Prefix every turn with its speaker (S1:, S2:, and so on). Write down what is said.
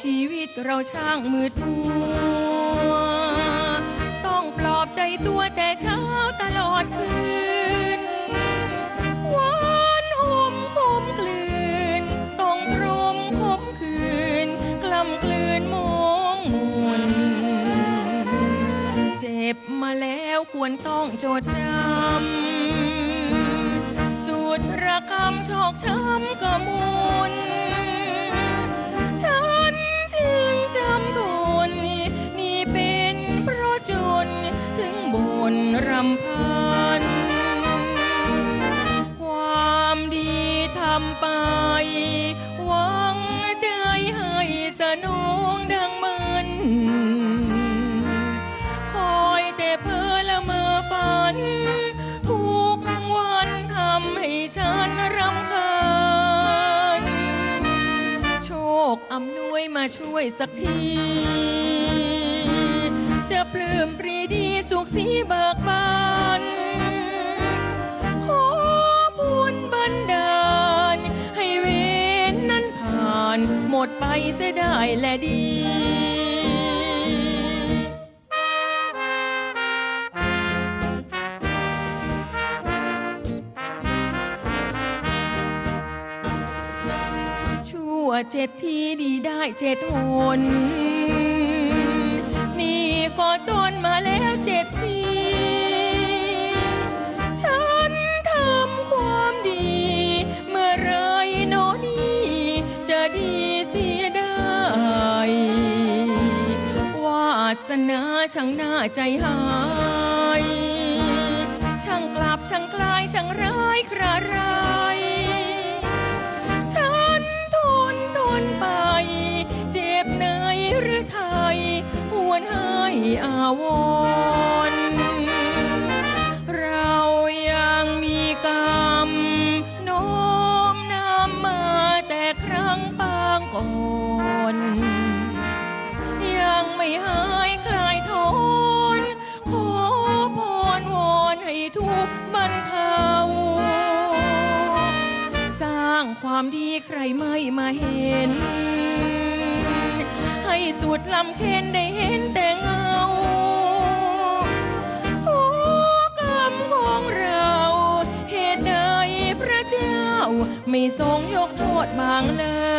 S1: ชีวิตเราช่างมืดมัว ต้องปลอบใจตัวแต่เช้าตลอดคืนหวานหอมคมกลืน ต้องพรมคมคืน กล่ำกลืนมองมนเจ็บมาแล้วควรต้องจดจำ สูตรระกำชอกช้ำกระมุน นรำพัน ความดีทำไป หวังใจให้สนองดังมันคอยแต่เพ้อละเมอฝัน ทุกวันทำให้ฉันรำคาญโชคอำนวยมาช่วยสักที จะปลื้มปรีดี สุขสีเบิกบานขอบุญบันดาล ให้เวรนั้นผ่าน หมดไปเสียได้และดีชั่วเจ็ดทีดีได้เจ็ดหนนี่ ก็จนมาแล้วเจ็ดที ฉันทำความดี เมื่อไรโนอนี่จะดีเสียได้ วาสนาช่างน่าใจหาย ช่างกลับช่างกลายช่างร้ายคราไร อาวรเรายังมีกรรมโน้มนำมาแต่ครั้งปางก่อนยังไม่หายคลายทนขอพรวอนให้ทุกบรรเทาสร้างความดีใครไม่มาเห็น สุดลำเค็นได้เห็นแต่เงาโอ้กรรมของเรา เหตุใดพระเจ้า ไม่ทรงยกโทษบางเลย